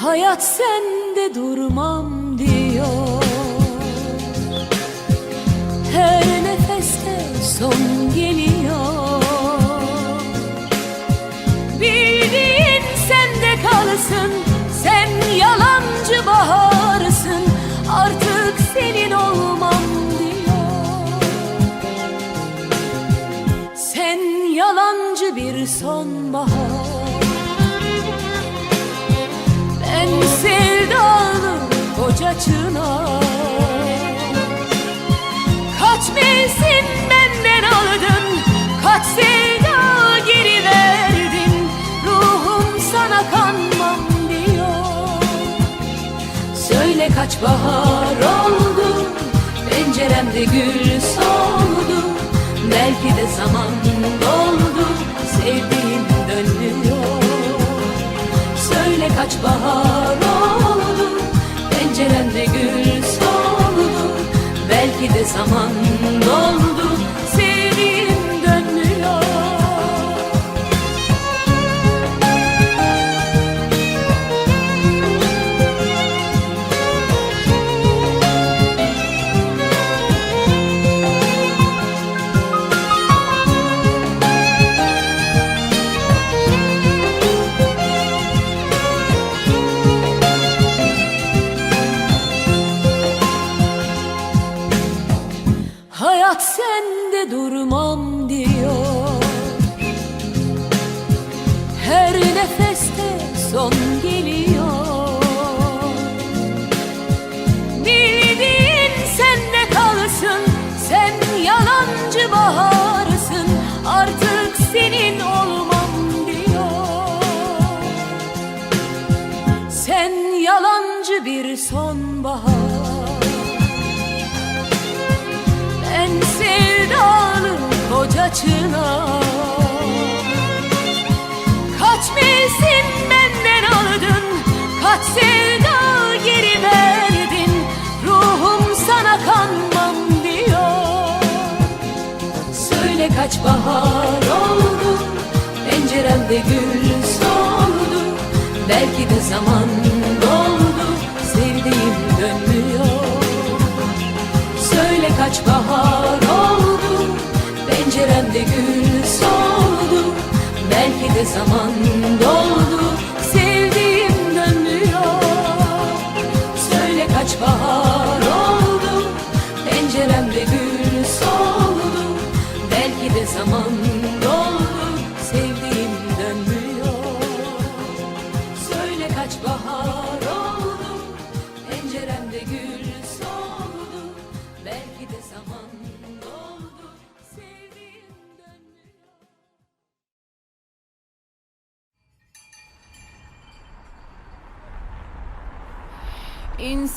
Hayat sende durmam koca çınar Kaç mevsim benden aldın Kaç sevda geri verdin. Ruhum sana kanmam diyor. Söyle kaç bahar oldu Penceremde gül soldu. Belki de zaman doldu Sevdiğim dönmüyor Söyle kaç bahar Belki de zaman Hayat sende durmam diyor. Her nefeste son geliyor. Bildiğin sende kalsın Sen yalancı baharsın Artık senin olmam diyor. Sen yalancı bir sonbahar koca çınar Kaç mevsim benden aldın? Kaç sevda geri verdin? Ruhum sana kanmam diyor. Söyle kaç bahar oldu? Penceremde gül soldu. Belki de zaman doldu. Sevdiğim dönmüyor. Söyle kaç bahar oldu Penceremde gül soldu Belki de zaman doldu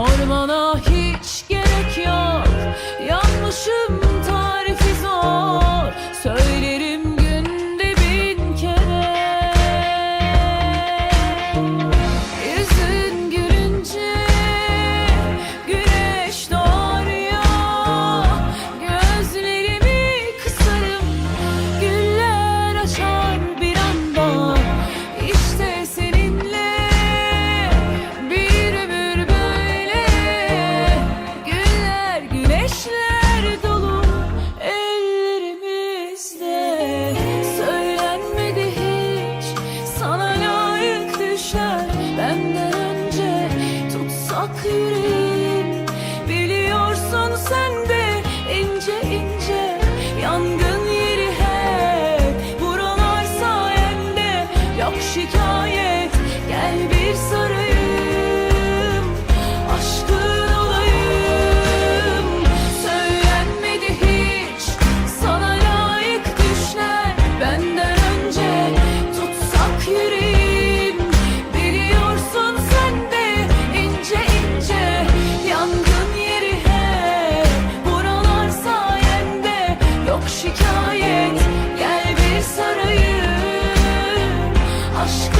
Sor bana şikayet. Gel bir sarayım. Aşkım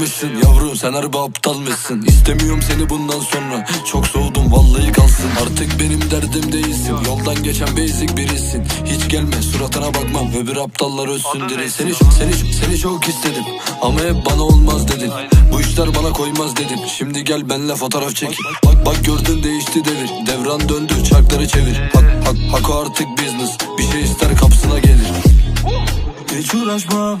bulacakmışsın Yavrum sen harbi aptalmışsın İstemiyorum seni bundan sonra. Çok soğudum vallahi kalsın. Artık benim derdim değilsin. Yoldan geçen basic birisin. Hiç gelme suratına bakmam. Öbür aptallar ölsün diri Seni, seni, seni çok istedim. Ama hep bana olmaz dedin. Bu işler bana koymaz dedim Şimdi gel benle fotoğraf çekin Bak bak gördün değişti devir. Devran döndü çarkları çevir. Hak, hak, hak artık business. Bir şey ister kapısına gelir. Hiç uğraşmam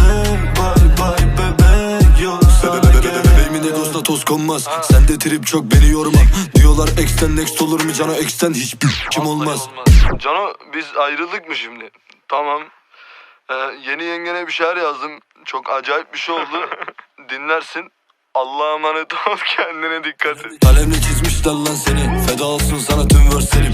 toz konmaz Sende trip çok beni yorma Diyorlar ex'ten next olur mu cana ex'ten hiçbir kim olmaz Cano biz ayrıldık mı şimdi? Tamam. Ee, yeni yengene bir şeyler yazdım. Çok acayip bir şey oldu. Dinlersin. Allah'a emanet ol kendine dikkat et. Kalemle çizmişler lan seni Feda olsun sana tüm verslerim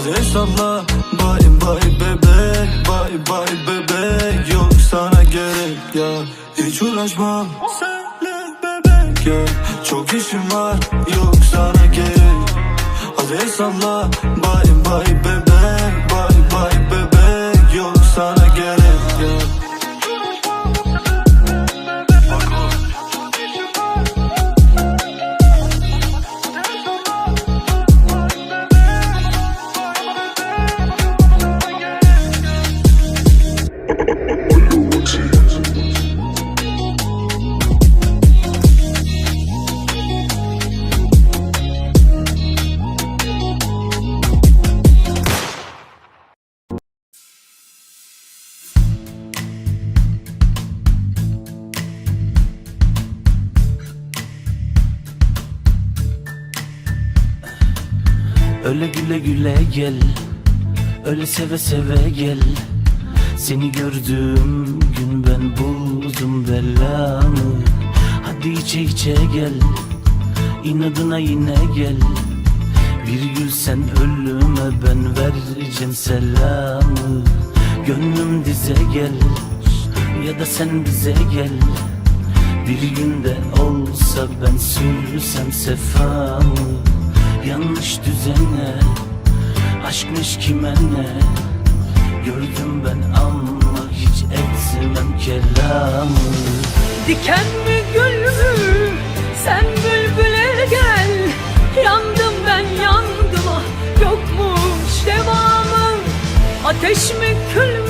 Hadi hesapla bye bye bebek Bye bye bebek yok sana gerek ya. Hiç uğraşmam. Senle bebek ya. Çok işim var yok sana gerek. Hadi hesapla bye bye bebek Öyle güle güle gel Öyle seve seve gel. Seni gördüğüm gün ben buldum belamı Hadi içe içe gel İnadına yine gel. Bir gül sen ölüme ben vereceğim selamı. Gönlüm dize gel Ya da sen bize gel. Bir günde olsa ben sürsem sefamı Yanlış düzene Aşkmış kime ne Gördüm ben ama hiç etmem kelamı. Diken mi gül mü sen bülbüle gel. Yandım ben yandım ah yokmuş devamı. Ateş mi kül mü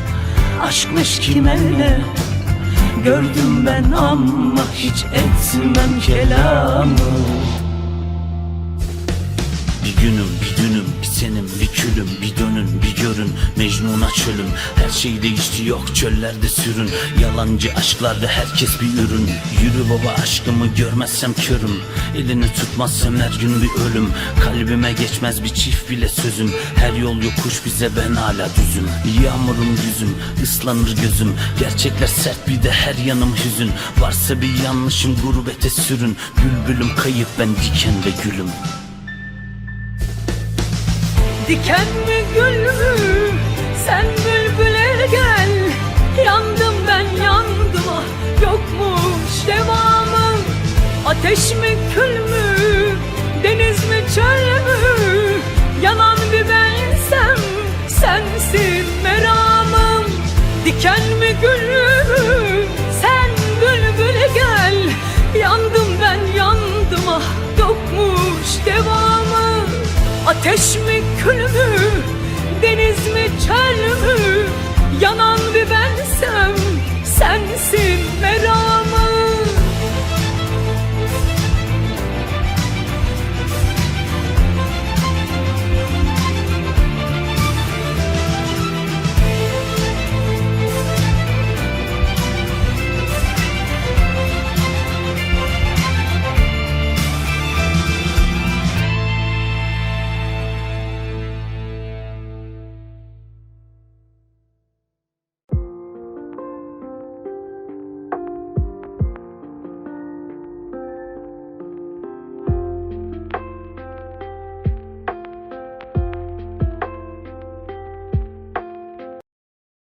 Aşkmış kime ne? Gördüm ben ama hiç etmem kelamı. Bir günüm bir dünüm bir senim bir külüm Bir dönün bir görün Mecnun'a çölüm Her şey değişti yok çöllerde sürün. Yalancı aşklarda herkes bir ürün. Yürü baba aşkımı görmezsem körüm. Elini tutmazsam her gün bir ölüm. Kalbime geçmez bir çift bile sözüm. Her yol yokuş bize ben hala düzüm. Yağmurum yüzüm ıslanır gözüm. Gerçekler sert bir de her yanım hüzün. Varsa bir yanlışım gurbete sürün. Bülbülüm kayıp ben diken ve gülüm Diken mi gül mü sen bülbüle gel. Yandım ben yandım ah. Yokmuş devamı. Ateş mi kül mü? Deniz mi çöl mü? Yanan bir bensem sensin meramım. Diken mi gül mü Yanan bir bensem sensin meramım